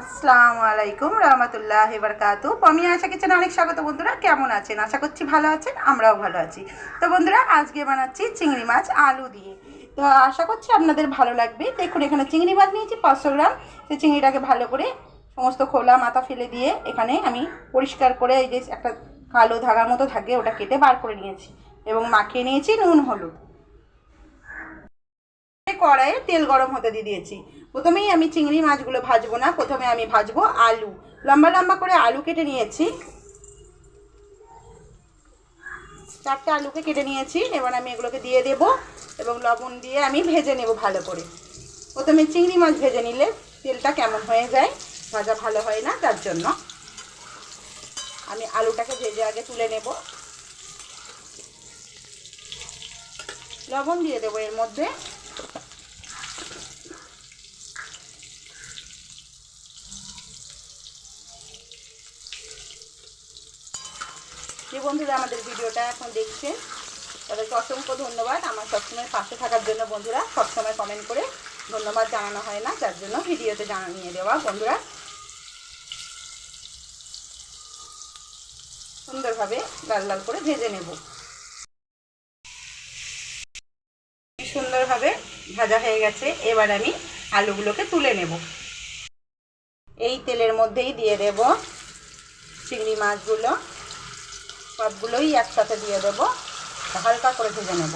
আসসালামু আলাইকুম, রহমতুল্লাহ বারকাতু। আমি আশা কিচেনে অনেক স্বাগত বন্ধুরা, কেমন আছেন? আশা করছি ভালো আছেন, আমরাও ভালো আছি। তো বন্ধুরা, আজকে বানাচ্ছি চিংড়ি মাছ আলু দিয়ে। তো আশা করছি আপনাদের ভালো লাগবে। দেখুন, এখানে চিংড়ি মাছ নিয়েছি পাঁচশো গ্রাম। সেই চিংড়িটাকে ভালো করে সমস্ত খোলা মাথা ফেলে দিয়ে এখানে আমি পরিষ্কার করে এই যে একটা কালো ধাগার মতো থাকে, ওটা কেটে বার করে নিয়েছি। এবং মাখিয়ে নিয়েছি নুন, হলুদ। কড়াইয়ে তেল গরম হতে দিয়ে দিয়েছি। প্রথমেই আমি চিংড়ি মাছগুলো ভাজবো না, প্রথমে আমি ভাজবো আলু। লম্বা লম্বা করে আলু কেটে নিয়েছি। চারটে আলুকে কেটে নিয়েছি, এবার আমি এগুলোকে দিয়ে দেব এবং লবণ দিয়ে আমি ভেজে নেব ভালো করে। প্রথমে চিংড়ি মাছ ভেজে নিলে তেলটা কেমন হয়ে যায়, ভাজা ভালো হয় না, তার জন্য। আমি আলুটাকে ভেজে আগে তুলে নেব। লবণ দিয়ে দেবো এর মধ্যে। বন্ধুরা আমাদের ভিডিওটা এখন দেখছেন তাদেরকে অসংখ্য ধন্যবাদ। আমার সবসময় পাশে থাকার জন্য বন্ধুরা, সবসময় কমেন্ট করে ধন্যবাদ জানানো হয় না, যার জন্য ভিডিওতে জানিয়ে দেওয়া। বন্ধুরা, সুন্দরভাবে লাল লাল করে ভেজে নেব। সুন্দরভাবে ভাজা হয়ে গেছে। এবার আমি আলুগুলোকে তুলে নেব। এই তেলের মধ্যেই দিয়ে দেব চিংড়ি মাছগুলো। সবগুলোই একসাথে দিয়ে দেব। হালকা করে ভেজে নেব।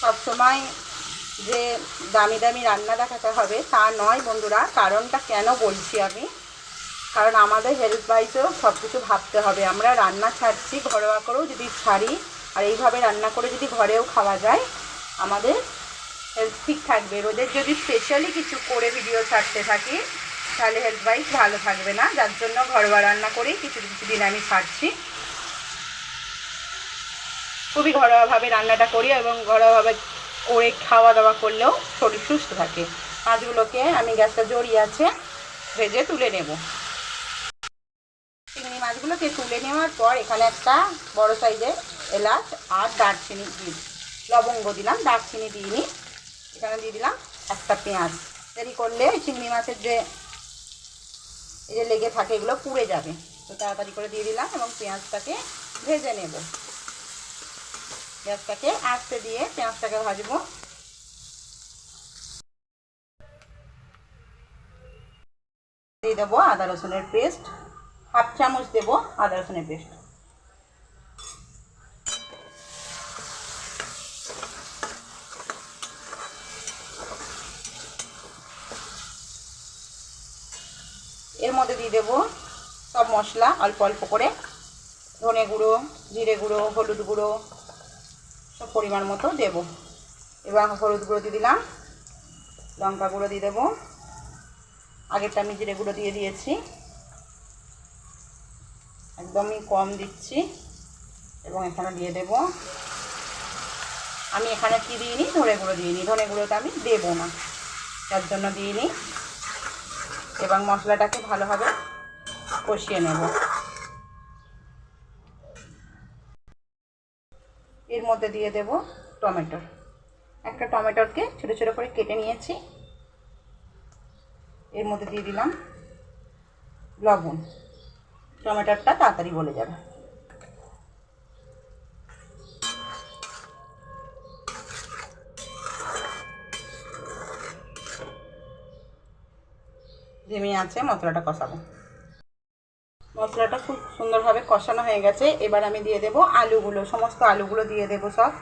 সবসময় যে দামি দামি রান্না দেখাতে হবে তা নয় বন্ধুরা, কারণটা কেন বলছি আমি? কারণ আমাদের হেলথ ওয়াইজেও সব কিছু ভাবতে হবে। আমরা রান্না ছাড়ছি, ঘরোয়া করেও যদি ছাড়ি, আর এইভাবে রান্না করে যদি ঘরেও খাওয়া যায়, আমাদের হেলথ ঠিক থাকবে। রোদের যদি স্পেশালি কিছু করে ভিডিও ছাড়তে থাকি, তাহলে হেলথ ওয়াইজ ভালো থাকবে না। যার জন্য ঘরোয়া রান্না করেই কিছু কিছু দিন আমি ছাড়ছি। খুবই ঘরোয়াভাবে রান্নাটা করি এবং ঘরোয়াভাবে করে খাওয়া দাওয়া করলেও শরীর সুস্থ থাকে। মাছগুলোকে আমি গ্যাসটা জড়িয়ে আছে, ভেজে তুলে নেব। চিংড়ি মাছগুলোকে তুলে নেওয়ার পর এখানে একটা বড় সাইজের এলাচ আর দারচিনি দিই লবঙ্গ দিলাম। দারচিনি দিইনি এখানে দিয়ে দিলাম একটা পেঁয়াজ। দেরি করলে চিংড়ি মাছের যে, এই যে লেগে থাকে এগুলো পুড়ে যাবে। তো তাড়াতাড়ি করে দিয়ে দিলাম এবং পেঁয়াজটাকে ভেজে নেব। পেঁয়াজটাকে আস্তে দিয়ে পেঁয়াজটাকে ভাজবো। দিয়ে দেবো আদা রসুনের পেস্ট। হাফ চামচ দেবো আদা রসুনের পেস্ট এর মধ্যে দিয়ে দেবো সব মশলা, অল্প অল্প করে। ধনে গুঁড়ো, জিরে গুঁড়ো, হলুদ গুঁড়ো, সব পরিমাণ মতো দেব। এবার হলুদ গুঁড়ো দিয়ে দিলাম, লঙ্কা গুঁড়ো দিয়ে দেবো। আগেরটা আমি জিরে গুঁড়ো দিয়ে দিয়েছি। একদমই কম দিচ্ছি এবং এখানে দিয়ে দেব। আমি এখানে কি দিইনি? ধনে গুঁড়ো দিইনি। ধনে গুঁড়োটা আমি দেবো না তার জন্য দিইনি। এবং মশলাটাকে ভালোভাবে কষিয়ে নেব। এর মধ্যে দিয়ে দেব টমেটো। একটা টমেটোকে ছোটো ছোটো করে কেটে নিয়েছি। এর মধ্যে দিয়ে দিলাম লবণ। টমেটোটা তাড়াতাড়ি বলে যাবে। ধিমি আছে, মশলাটা কষাবো। মশলাটা খুব সুন্দরভাবে কষানো হয়ে গেছে। এবার আমি দিয়ে দেব আলুগুলো, সমস্ত আলুগুলো দিয়ে দেব সব।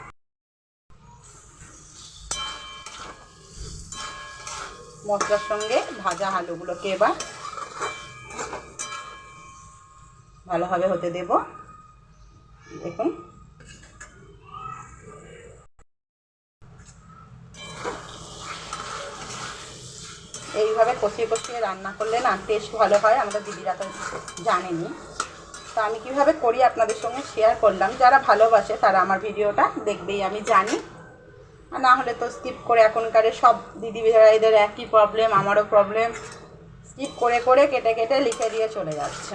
মশলার সঙ্গে ভাজা আলুগুলোকে এবার ভালোভাবে হতে দেব। দেখুন এইভাবে কষিয়ে কষিয়ে রান্না করলে না টেস্ট ভালো হয়, আমাদের দিদিরা তো জানেনি। তো আমি কীভাবে করি আপনাদের সঙ্গে শেয়ার করলাম, যারা ভালোবাসে তারা আমার ভিডিওটা দেখবেই, আমি জানি। আর না হলে তো স্কিপ করে এখনকার সব দিদি ভাইদের একই প্রবলেম আমারও প্রবলেম স্কিপ করে করে কেটে কেটে লিখে দিয়ে চলে যাচ্ছে।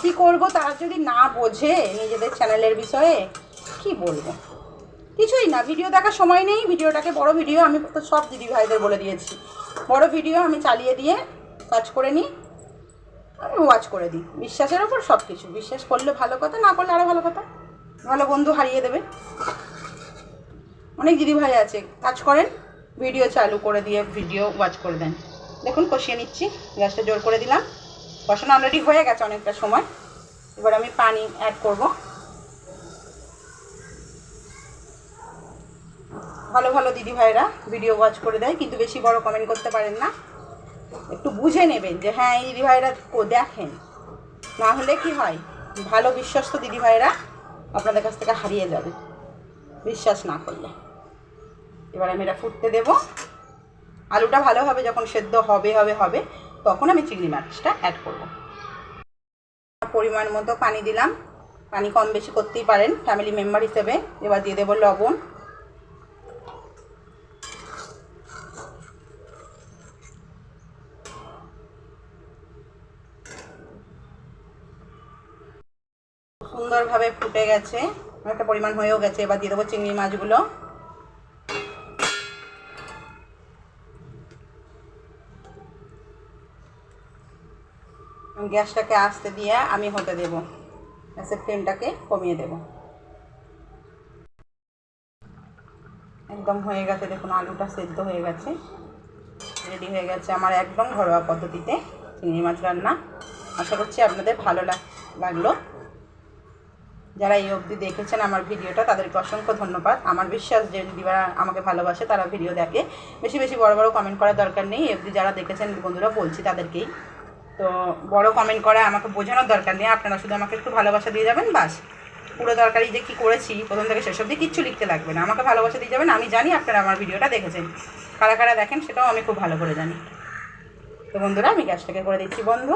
কি করব তারা যদি না বোঝে নিজেদের চ্যানেলের বিষয়ে, কি বলব? কিছুই না ভিডিও দেখার সময় নেই, ভিডিওটাকে বড় ভিডিও আমি তো সব দিদি ভাইদের বলে দিয়েছি। বড় ভিডিও আমি চালিয়ে দিয়ে কাজ করে নিই, আমি ওয়াচ করে দিই। বিশ্বাসের ওপর সব কিছু বিশ্বাস করলে ভালো কথা, না করলে আরও ভালো কথা। ভালো বন্ধু হারিয়ে দেবে। অনেক দিদি ভাই আছে, কাজ করেন ভিডিও চালু করে দিয়ে ভিডিও ওয়াচ করে দেন। দেখুন, কষিয়ে নিচ্ছি গ্যাসটা জোর করে দিলাম। কষানো অলরেডি হয়ে গেছে অনেকটা সময়। এবার আমি পানি অ্যাড করব। ভালো ভালো দিদি ভাইরা ভিডিও ওয়াচ করে দেয়, কিন্তু বেশি বড় কমেন্ট করতে পারেন না। একটু বুঝে নেবেন যে হ্যাঁ এই দিদি ভাইরা কো- দেখেন। না হলে কি হয়? ভালো বিশ্বস্ত দিদি ভাইরা আপনাদের কাছ থেকে হারিয়ে যাবে। বিশ্বাস না করলে। এবার আমি এটা ফুটতে দেব। আলুটা ভালোভাবে যখন সেদ্ধ হবে হবে হবে, তখন আমি চিংড়ি মাছটা অ্যাড করব। পরিমাণ মতো পানি দিলাম। পানি কম বেশি করতেই পারেন। ফ্যামিলি মেম্বার হিসেবে। এবার দিয়ে দেবো লবণ। সুন্দরভাবে ফুটে গেছে। একটা পরিমাণ হয়েও গেছে। এবার দিয়ে দেবো চিংড়ি মাছগুলো। গ্যাসটাকে আস্তে দিয়ে আমি হতে দেব। গ্যাসের ফ্লেমটাকে কমিয়ে দেব। একদম হয়ে গেছে। দেখুন, আলুটা সেদ্ধ হয়ে গেছে। রেডি হয়ে গেছে আমার একদম ঘরোয়া পদ্ধতিতে চিংড়ি মাছ রান্না। আশা করছি আপনাদের ভালো লাগ, লাগল। যারা এই অবধি দেখেছেন আমার ভিডিওটা, তাদেরকে অসংখ্য ধন্যবাদ। আমার বিশ্বাস যে দিদিরা আমাকে ভালোবাসে, তারা ভিডিও দেখে। বেশি বেশি বড় বড় কমেন্ট করার দরকার নেই। অবধি যারা দেখেছেন, বন্ধুরা, বলছি তাদেরকেই। তো বড় কমেন্ট করা আমাকে বোঝানোর দরকার নেই। আপনারা শুধু আমাকে একটু ভালোবাসা দিয়ে যাবেন, বাস। পুরো দরকারি যে কী করেছি, প্রথম থেকে শেষ অবধি কিচ্ছু লিখতে লাগবে না। আমাকে ভালোবাসা দিয়ে যাবেন, আমি জানি আপনারা আমার ভিডিওটা দেখেছেন। কারা কারা দেখেন, সেটাও আমি খুব ভালো করে জানি। তো বন্ধুরা, আমি গ্যাসটাকে করে দিচ্ছি বন্ধু।